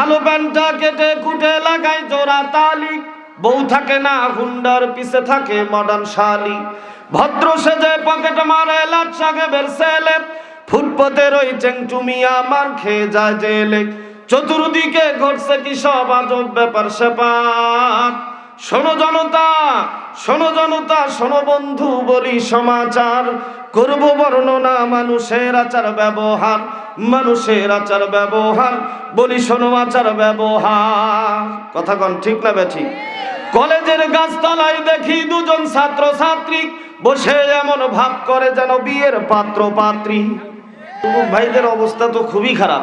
আলো প্যান্টটা কেটে কুটে লাগাই জোড়া তালি। বউ থাকে না, হুন্ডার পিছে থাকে মডার্ন শালি। ভদ্র সেজে পকেট মারে, লাট সাগে বের সেলে ফুটপথের ওই চেংচুমিয়া মার খেয়ে যায় জেলে। চতুর্দিকে ঘটছে কি সব আজব ব্যাপার সেপার। শোনো জনতা শোনো জনতা, শোনো বন্ধু বলি সমাচার। করব বর্ণনা মানুষের আচার ব্যবহার। মানুষের আচার ব্যবহার, বলি শোনো আচার ব্যবহার। কথা কন, ঠিক না বেঠি? কলেজের গাছতলায় দেখি দুজন ছাত্র ছাত্রী বসে এমন ভাব করে যেন বিয়ের পাত্র পাত্রী। ভাইদের অবস্থা তো খুবই খারাপ।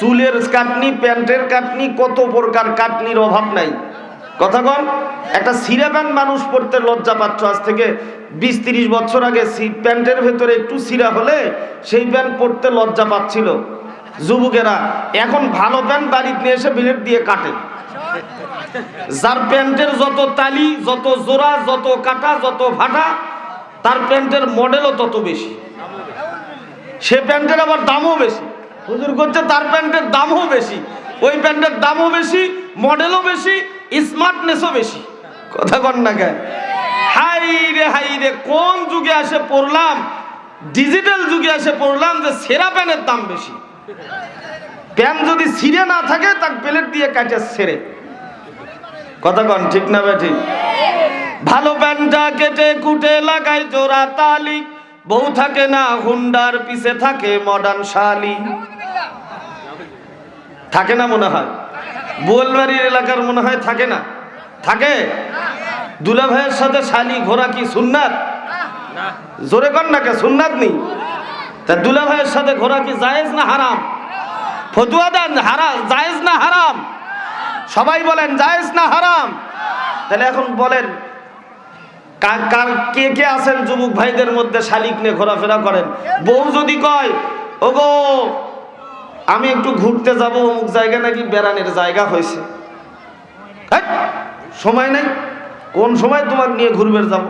চুলের কাটনি, প্যান্টের কাটনি, কত প্রকার কাটনির অভাব নাই। কথা কন, একটা সিরা প্যান্ট মানুষ পড়তে লজ্জা পাচ্ছ আজ থেকে বিশ তিরিশ বছর আগে প্যান্টের ভেতরে একটু সিরা হলে সেই প্যান্ট পড়তে লজ্জা পাচ্ছিল। যুবকেরা, এখন ভালো প্যান্ট বাড়িতে নিয়ে এসে বিলেট দিয়ে কাটে। যার প্যান্টের যত তালি, যত জোড়া, যত কাটা, যত ভাটা, তার প্যান্টের মডেলও তত বেশি। সে প্যান্টের আবার দামও বেশি। হুজুর করছে তার প্যান্টের দামও বেশি। ওই প্যান্টের দামও বেশি মডেলও বেশি স্মার্টনেসও বেশি। কথা কন না কে হাই রে হাই রে কোন যুগে এসে পড়লাম? ডিজিটাল যুগে এসে পড়লাম যে সেরা প্যানের দাম বেশি। প্যান যদি ছিঁড়ে না থাকে, তাকে প্লেট দিয়ে কাটে ছেড়ে। কথা কন, ঠিক না বে ঠিক ভালো প্যান্টটা কেটে কুটে লাগাই জোড়া তালি। বউ থাকে না, হুন্ডার পিছে থাকে মডার্ন শালি। থাকে না মনে হয়? বোলবাড়ির এলাকার মনে হয় থাকে না? থাকে? দুলা ভাইয়ের সাথে শালি ঘোরা কি সুন্নাত? জোরে কর না কে, সুন্নাত নেই তা দুলা ভাইয়ের সাথে ঘোরা কি জায়েজ না হারাম? ফতুয়া দেন, হারা, জায়েজ না হারাম? সবাই বলেন, জায়েজ না হারাম? তাহলে এখন বলেন কার, কে কে আছেন যুবক ভাইদের মধ্যে শালিক নিয়ে ঘোরাফেরা করেন? বউ যদি কয়, ওগো আমি একটু ঘুরতে যাব, অমুক জায়গা নাকি বেড়ানোর জায়গা হয়েছে। সময় নেই? কোন সময় তোমার নিয়ে ঘুরবে যাব?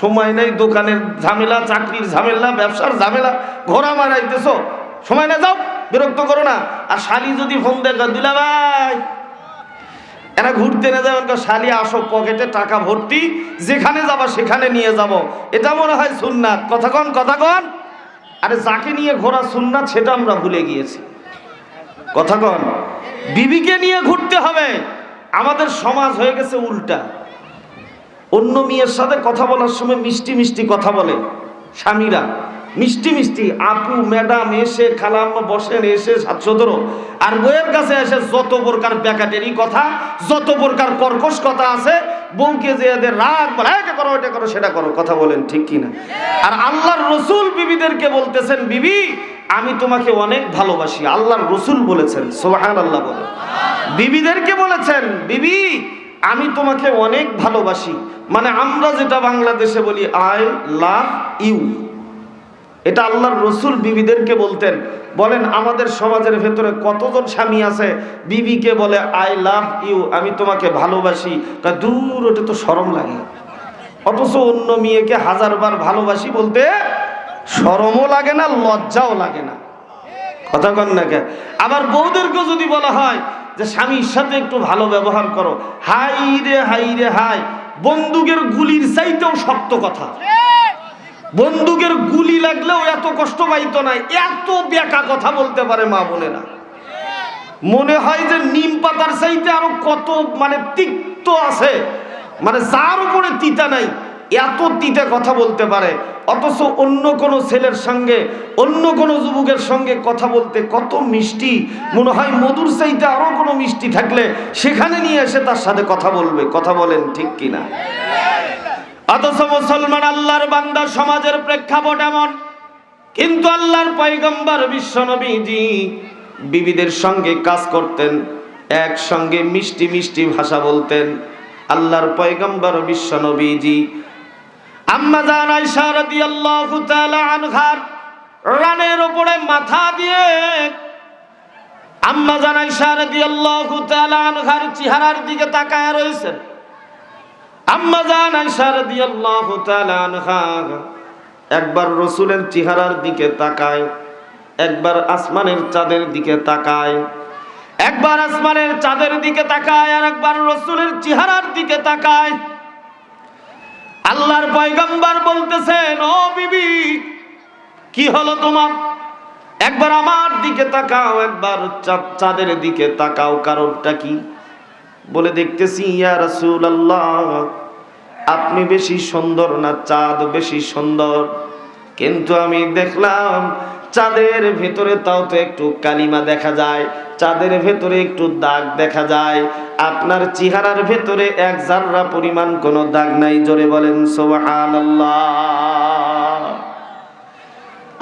সময় নেই, দোকানের ঝামেলা, চাকরির ঝামেলা, ব্যবসার ঝামেলা ঘোরা মারাইতেছ। সময় না যাও, বিরক্ত করো না। আর শালি যদি ফোন দেখা দিলা ভাই। এরা ঘুরতে না যাবেন শালি, আসো, পকেটে টাকা ভর্তি, যেখানে যাবা সেখানে নিয়ে যাব। এটা মনে হয় সুন্নাত। কথা কন কথা কন। আরে যাকে নিয়ে ঘোরা সুন্নাত সেটা আমরা ভুলে গিয়েছি। কথা কন, বিবিকে নিয়ে ঘুরতে হবে। আমাদের সমাজ হয়ে গেছে উল্টা। অন্য মেয়ের সাথে কথা বলার সময় মিষ্টি মিষ্টি কথা বলে। স্বামীরা মিষ্টি মিষ্টি। আপু, ম্যাডাম এসে খালাম বসেন, এসে সাতশোদরও আর বইয়ের কাছে এসে যত প্রকার ব্যাকাটেরই কথা, যত প্রকার কর্কশ কথা আছে, বউকে যে এদের রাগ বলে এটা করো এটা করো, সেটা করো, কথা বলেন ঠিক কিনা। আর আল্লাহর রসুল বিবিদেরকে বলতেছেন, বিবি, আমি তোমাকে অনেক ভালোবাসি। আল্লাহর রসুল বলেছেন সোহান আল্লাহ বলে বিবিদেরকে বলেছেন, বিবি, আমি তোমাকে অনেক ভালোবাসি। মানে আমরা যেটা বাংলাদেশে বলি, আই লাভ ইউ। এটা আল্লাহর রসুল বিবিদেরকে বলতেন। বলেন, আমাদের সমাজের ভেতরে কতজন স্বামী আছে? বিবিকে বলে, আই লাভ ইউ, আমি তোমাকে ভালোবাসি। তা দূর, ওটা তো সরম লাগে। অথচ অন্য মেয়েকে হাজারবার ভালোবাসি বলতে সরমও লাগে না, লজ্জাও লাগে না। কথা কন না কে আবার বউদেরকে যদি বলা হয় যে, স্বামীর সাথে একটু ভালো ব্যবহার করো। হাই রে হাই রে, হাই। বন্দুকের গুলির চাইতেও শক্ত কথা। বন্দুকের গুলি লাগলেও এত কষ্ট পাইতো না, এত বেকা কথা বলতে পারে মা বোনেরা। মনে হয় যে নিম পাতার চাইতে আরও কত মানে তিক্ত আছে মানে যার উপরে তিতা নাই, এত তিতে কথা বলতে পারে। অথচ অন্য কোনো ছেলের সঙ্গে, অন্য কোনো যুবকের সঙ্গে কথা বলতে কত মিষ্টি। মনে হয় মধুর চাইতে আরও কোনো মিষ্টি থাকলে সেখানে নিয়ে এসে তার সাথে কথা বলবে, কথা বলেন ঠিক কিনা? অথচ মুসলমান আল্লাহর বান্দা সমাজের প্রেক্ষাপট এমন। কিন্তু আল্লাহর পয়গম্বর বিশ্বনবীজি বিবিদের সঙ্গে কাজ করতেন, একসঙ্গে মিষ্টি মিষ্টি ভাষা বলতেন। আল্লাহর পয়গম্বর বিশ্বনবীজি আম্মা জান আয়েশা রাদিয়াল্লাহু তাআলা আনহার রানের উপরে মাথা দিয়ে আম্মা জান আয়েশা রাদিয়াল্লাহু তাআলা আনহার চেহারার দিকে তাকায় রয়েছেন। আম্মা জান আয়েশা একবার রসুলের চেহারার দিকে তাকায়, একবার আসমানের চাঁদের দিকে তাকায়, একবার আসমানের চাঁদের দিকে তাকায় আর একবার রসুলের চেহারার দিকে তাকায়। আল্লাহর পয়গম্বর বলতেছেন, ও বিবি, কি হলো তোমার? একবার আমার দিকে তাকাও, একবার চাঁদের দিকে তাকাও, কারণটা কি? বলে দেখতেছি, ইয়া রাসূল আল্লাহ আপনি বেশি সুন্দর না চাঁদ বেশি সুন্দর? কিন্তু আমি দেখলাম, চাঁদের ভেতরে তাও তো একটু কালিমা দেখা যায়, চাঁদের ভেতরে একটু দাগ দেখা যায়, আপনার চেহারার ভেতরে এক জাররা পরিমাণ কোনো দাগ নাই, জোরে বলেন, সুবহানাল্লাহ।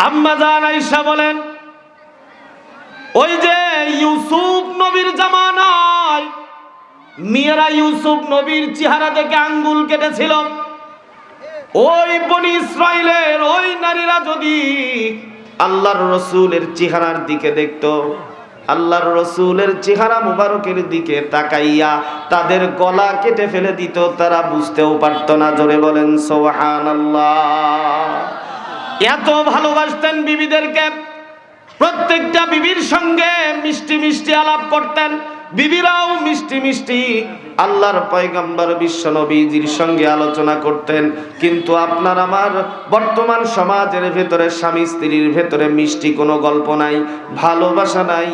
আম্মা জান আয়েশা বলেন, ওই যে ইউসুফ নবীর জামানায় মেয়েরা ইউসুফ নবীর চেহারা থেকে আঙ্গুল কেটেছিল। ওই বনি ইসরায়েলের ওই নারীরা যদি আল্লাহর রসুলের চেহারার দিকে দেখত, আল্লাহর রসুলের চেহারা মুবারকের দিকে তাকাইয়া তাদের গলা কেটে ফেলে দিত, তারা বুঝতেও পারতো না। জোরে বলেন সোহান এত ভালোবাসতেন বিবিদেরকে। প্রত্যেকটা বিবির সঙ্গে মিষ্টি মিষ্টি আলাপ করতেন। বিবিরাও মিষ্টি মিষ্টি আল্লাহর পয়গম্বর বিশ্ব নবীজির সঙ্গে আলোচনা করতেন। কিন্তু আপনার আমার বর্তমান সমাজের ভেতরে স্বামী স্ত্রীর ভেতরে মিষ্টি কোনো গল্প নাই, ভালোবাসা নাই,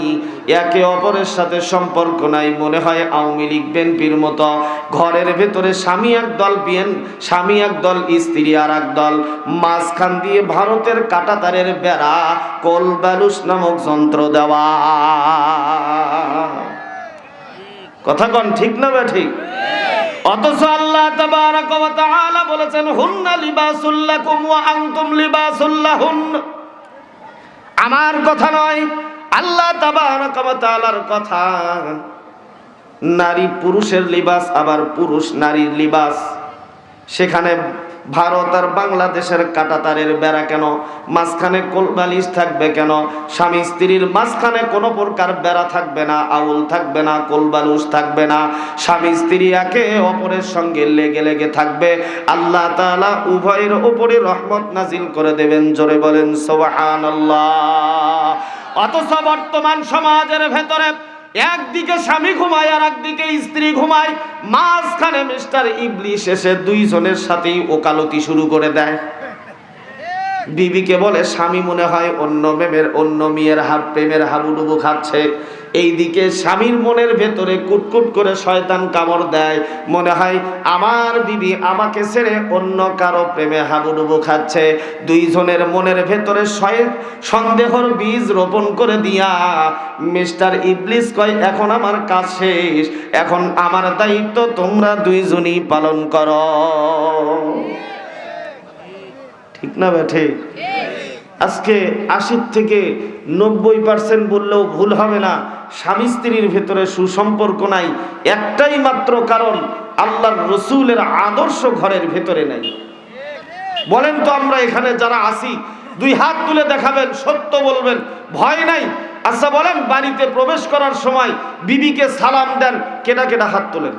একে অপরের সাথে সম্পর্ক নাই, মনে হয় আওয়ামী লীগ, বিএনপির মতো ঘরের ভেতরে স্বামী এক দল বিএন, স্বামী এক দল স্ত্রী আর এক দল, মাঝখান দিয়ে ভারতের কাটাতারের বেড়া কোল ব্যালুস নামক যন্ত্র দেওয়া। কথা কন, ঠিক না বে ঠিক? অথচ আল্লাহ তাবারাক ওয়া তাআলা বলেছেন, হুন্না লিবাসুল লাকুম ওয়া আনতুম লিবাসুল লাহুন। আমার কথা নয়, আল্লাহ তাবারাক ওয়া তাআলার কথা। নারী পুরুষের লিবাস, আবার পুরুষ নারীর লিবাস। সেখানে ভারত আর বাংলাদেশের কাটাতারের বেড়া কেন? মাঝখানে কোলবালিশ থাকবে কেন? স্বামী স্ত্রীর মাঝখানে কোনো প্রকার বেড়া থাকবে না, আউল থাকবে না কোলবালুস থাকবে না। স্বামী স্ত্রী একে অপরের সঙ্গে লেগে লেগে থাকবে। আল্লাহ তাআলা উভয়ের ওপরে রহমত নাজিল করে দেবেন। জোরে বলেন, সুবহানাল্লাহ। অথচ বর্তমান সমাজের ভেতরে একদিকে স্বামী ঘুমায় আর একদিকে স্ত্রী ঘুমায়। মাঝখানে মিস্টার ইবলিশ এসে দুইজনের সাথেই ওকালতি শুরু করে দেয়। বিবিকে বলে, স্বামী মনে হয় অন্য মেমের, অন্য মেয়ের হাত, প্রেমের হাবুডুবু খাচ্ছে। এইদিকে স্বামীর মনের ভেতরে কুটকুট করে শয়তান কামড় দেয়। মনে হয়, আমার বিবি আমাকে ছেড়ে অন্য কারও প্রেমে হাবুডুবু খাচ্ছে। দুইজনের মনের ভেতরে সন্দেহর বীজ রোপণ করে দিয়া, মিস্টার ইবলিস কয়, এখন আমার কাজ শেষ। এখন আমার দায়িত্ব তোমরা দুইজনই পালন করো। ঠিক না বেঠে? আজকে আশির থেকে নব্বই পার্সেন্ট বললেও ভুল হবে না। স্বামী স্ত্রীর ভেতরে সুসম্পর্ক নাই, একটাই মাত্র কারণ আল্লাহর রসুলের আদর্শ ঘরের ভেতরে নাই। বলেন তো আমরা এখানে যারা আসি দুই হাত তুলে দেখাবেন, সত্য বলবেন, ভয় নাই? আচ্ছা বলেন, বাড়িতে প্রবেশ করার সময় বিবিকে সালাম দেন কেটা কেটা হাত তোলেন।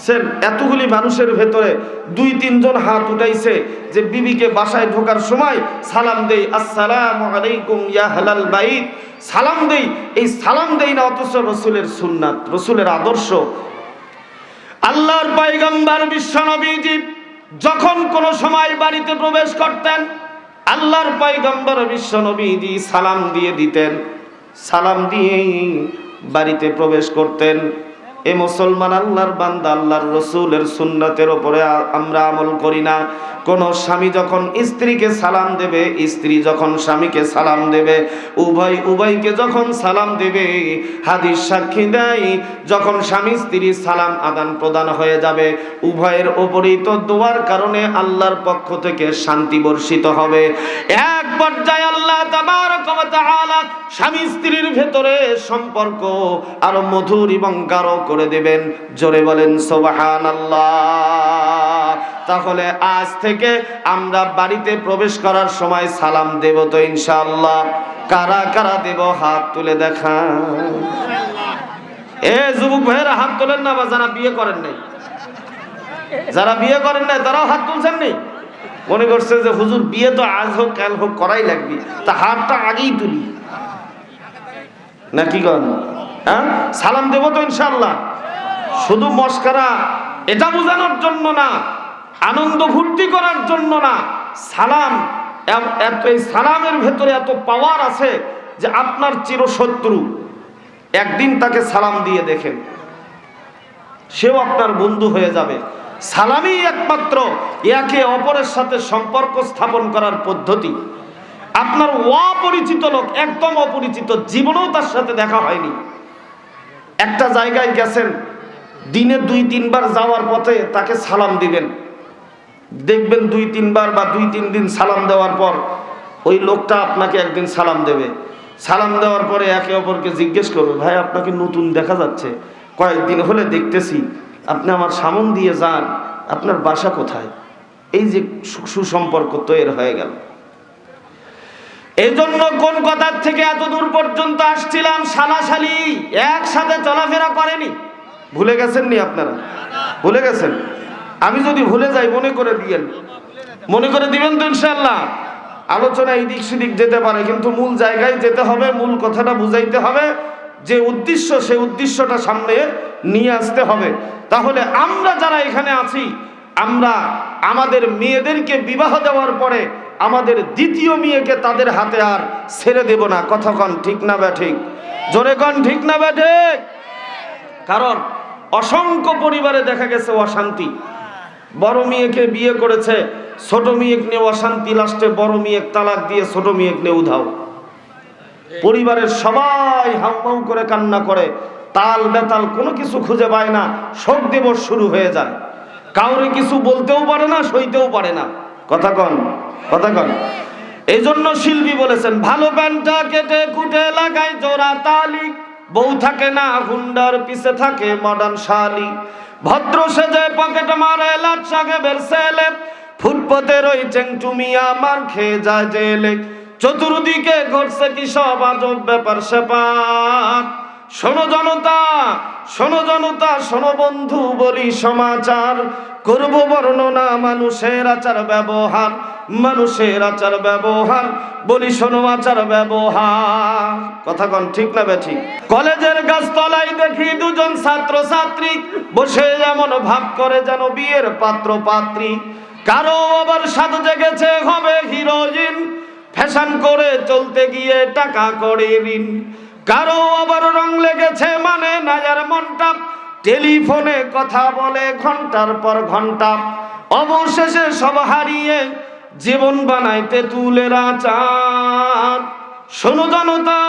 দেখছেন এতগুলি মানুষের ভেতরে দুই তিনজন হাত উঠাইছে যে বিবিকে বাসায় ঢোকার সময় সালাম দেই, আসসালামু আলাইকুম ইয়া হালাল বাইত। সালাম দেই, এই সালাম দেই না, অথচ রসুলের সুন্নাত, রসুলের আদর্শ। আল্লাহর পয়গম্বর বিশ্বনবীজি যখন কোন সময় বাড়িতে প্রবেশ করতেন, আল্লাহর পয়গম্বর বিশ্বনবীজি সালাম দিয়ে দিতেন। সালাম দিয়েই বাড়িতে প্রবেশ করতেন। এ মুসলমান আল্লাহর বান্দা, আল্লাহর রসুলের সুন্নতের ওপরে আমরা আমল করি না। কোন স্বামী যখন স্ত্রীকে সালাম দেবে, স্ত্রী যখন স্বামীকে সালাম দেবে, উভয়, উভয়কে যখন সালাম দেবে, হাদিস সাক্ষী দেয়, যখন স্বামী স্ত্রী সালাম আদান প্রদান হয়ে যাবে, উভয়ের ওপরেই তো দোয়ার কারণে আল্লাহর পক্ষ থেকে শান্তি বর্ষিত হবে। এক পর্যায়ে আল্লাহ স্বামী স্ত্রীর ভেতরে সম্পর্ক আরও মধুর এবং গাঢ় করে দেবেন। জোরে বলেন, সুবহানাল্লাহ। তাহলে আজ থেকে আমরা বাড়িতে প্রবেশ করার সময় সালাম দেব তো ইনশাআল্লাহ। কারা কারা দেব? হাত তুলে দেখা এ যুবক ভাইয়েরা, হাত তোলেন না বা যারা বিয়ে করেন নাই। যারা বিয়ে করেন নাই, তারাও হাত তুলছেন নেই মনে করছে যে, হুজুর, বিয়ে তো আজ হোক, কাল হোক, করাই লাগবে। তা হাতটা আগেই তুলি। না কি কন? হ্যাঁ? সালাম দেব তো ইনশাল্লাহ শুধু মস্কারা, এটা বোঝানোর জন্য না, আনন্দ ফুর্তি করার জন্য না, সালাম এত এই সালামের ভেতরে এত পাওয়ার আছে যে আপনার চিরশত্রু। একদিন তাকে সালাম দিয়ে দেখেন, সেও আপনার বন্ধু হয়ে যাবে। সালামই একমাত্র একে অপরের সাথে সম্পর্ক স্থাপন করার পদ্ধতি। আপনার অপরিচিত লোক, একদম অপরিচিত, জীবনেও তার সাথে দেখা হয়নি। একটা জায়গায় গেছেন, দিনে দুই, তিনবার যাওয়ার পথে তাকে সালাম দিবেন। দেখবেন দুই, তিনবার বা দুই, তিন দিন সালাম দেওয়ার পর ওই লোকটা আপনাকে একদিন সালাম দেবে। সালাম দেওয়ার পরে একে অপরকে জিজ্ঞেস করবে, ভাই, আপনাকে নতুন দেখা যাচ্ছে। কয়েকদিন হলে দেখতেছি, আপনি আমার সামন দিয়ে যান, আপনার বাসা কোথায়? এই যে সুসম্পর্ক তৈরি হয়ে গেল। এই জন্য কোন কথার থেকে এত দূর পর্যন্ত আসছিলাম সালাশালি? একসাথে চলাফেরা করেনি। ভুলে গেছেন নি আপনারা? ভুলে গেছেন? আমি যদি ভুলে যাই, মনে করে দিয়েন। মনে করে দিবেন তো ইনশাল্লাহ আলোচনা এই দিক সেদিক যেতে পারে, কিন্তু মূল জায়গায় যেতে হবে, মূল কথাটা বুঝাইতে হবে। যে উদ্দেশ্য, সেই উদ্দেশ্যটা সামনে নিয়ে আসতে হবে। তাহলে আমরা যারা এখানে আছি আমরা আমাদের মেয়েদেরকে বিবাহ দেওয়ার পরে আমাদের দ্বিতীয় মেয়েকে তাদের হাতে আর ছেড়ে দেব না। কথা কন, ঠিক না ব্যা ঠিক? জোরে কন, ঠিক না ব্যা ঠিক? কারণ অসংখ্য পরিবারে দেখা গেছে অশান্তি। বড় মেয়েকে বিয়ে করেছে, ছোট মেয়েক নিয়ে অশান্তি, লাস্টে বড় মেয়েক তালাক দিয়ে ছোট মেয়েক নিয়ে উধাও। পরিবারের সবাই হাউমাউ করে কান্না করে, তাল বেতাল কোনো কিছু খুঁজে পায় না, শোক দিবস শুরু হয়ে যায়। কাউরে কিছু বলতেও পারে না, সইতেও পারে না। কথা কন কথা কন। এই জন্য শিল্পী বলেছেন, ভালো প্যান্টটা কেটে কুটে লাগাই, জোড়া তালি। বউ থাকে না, হুন্ডার পিছে থাকে মডার্ন শালি। ভদ্র সেজে পকেট মারে, লাট সাগে বের সেলে ফুটপথের ওই চেংটুমিয়া মার খেয়ে যায় জেলে। চতুর্দিকে ঘটছে কি সব আজব ব্যাপার সেপার শোনো জনতা শোনো জনতা, শোনো বন্ধু, বলি সমাচার। করব বর্ণনা, মানুষের আচার, ব্যবহার, মানুষের আচার, ব্যবহার। বলি শোনো আচার, ব্যবহার। কথা কন, ঠিক না বেঠিক কলেজের গাছতলায় দেখি দুজন ছাত্র ছাত্রী বসে এমন ভাব করে যেন বিয়ের পাত্র, পাত্রী। কারও আবার সাথে জেগেছে, হবে হিরোইন। ফ্যাশন করে চলতে গিয়ে টাকা করে ঋণ। কারও আবার রং লেগেছে মানে নাজার মনটা। টেলিফোনে কথা বলে ঘণ্টার পর ঘণ্টা। অবশেষে সব হারিয়ে জীবন বানাইতে তুলের আচার শোনো জনতা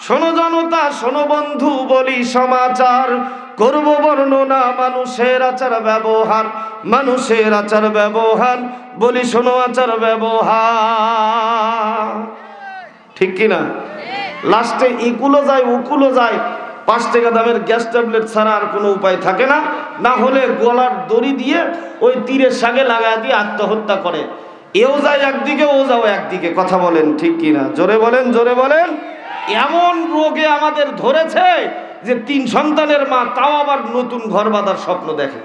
শোনো জনতা, শোনো বন্ধু, বলি সমাচার। করব বর্ণনা, মানুষের আচার ব্যবহার, মানুষের আচার ব্যবহার, বলি শোনো আচার ব্যবহার। ঠিক কিনা? লাস্টে এগুলো যায়, ওগুলো যায়, পাঁচ টাকা দামের গ্যাস ট্যাবলেট ছাড়া আর কোনো উপায় থাকে না। না হলে গলার দড়ি দিয়ে ওই তীরের সাগে লাগায় দিয়ে আত্মহত্যা করে। এও যায় একদিকে, ও যাও একদিকে। কথা বলেন ঠিক কিনা? জোরে বলেন জোরে বলেন। এমন রোগে আমাদের ধরেছে যে তিন সন্তানের মা তাও আবার নতুন ঘর বাঁধার স্বপ্ন দেখে।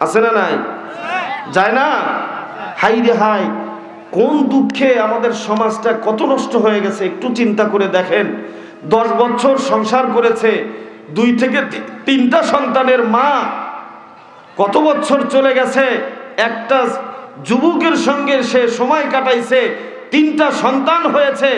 আছে না নাই? যায় না? হাই রে হাই। কোন দুঃখে আমাদের সমাজটা কত নষ্ট হয়ে গেছে একটু চিন্তা করে দেখেন। দশ বছর সংসার করেছে, দুই থেকে তিনটা সন্তানের মা কত বছর চলে গেছে, একটা যুবকের সঙ্গে সে সময় কাটাইছে, তিনটা সন্তান হয়েছে,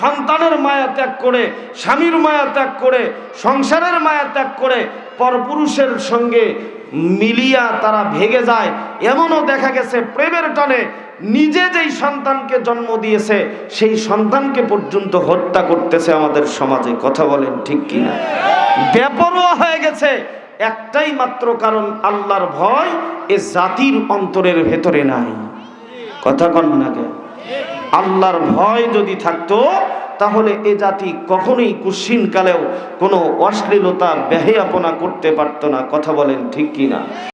সন্তানের মায়া ত্যাগ করে, স্বামীর মায়া ত্যাগ করে, সংসারের মায়া ত্যাগ করে, পরপুরুষের সঙ্গে মিলিয়া তারা ভেগে যায়। এমনও দেখা গেছে প্রেমের টানে নিজে যেই সন্তানকে জন্ম দিয়েছে, সেই সন্তানকে পর্যন্ত হত্যা করতেছে আমাদের সমাজে। কথা বলেন ঠিক কিনা? বেপরোয়া হয়ে গেছে। একটাই মাত্র কারণ, আল্লাহর ভয় এ জাতির অন্তরের ভেতরে নাই। কথা কন না? আল্লাহর ভয় যদি থাকতো তাহলে এ জাতি কখনোই কুশ্চিনকালেও কোনো অশ্লীলতা বেহেয়াপনা করতে পারত না। কথা বলেন ঠিক কি না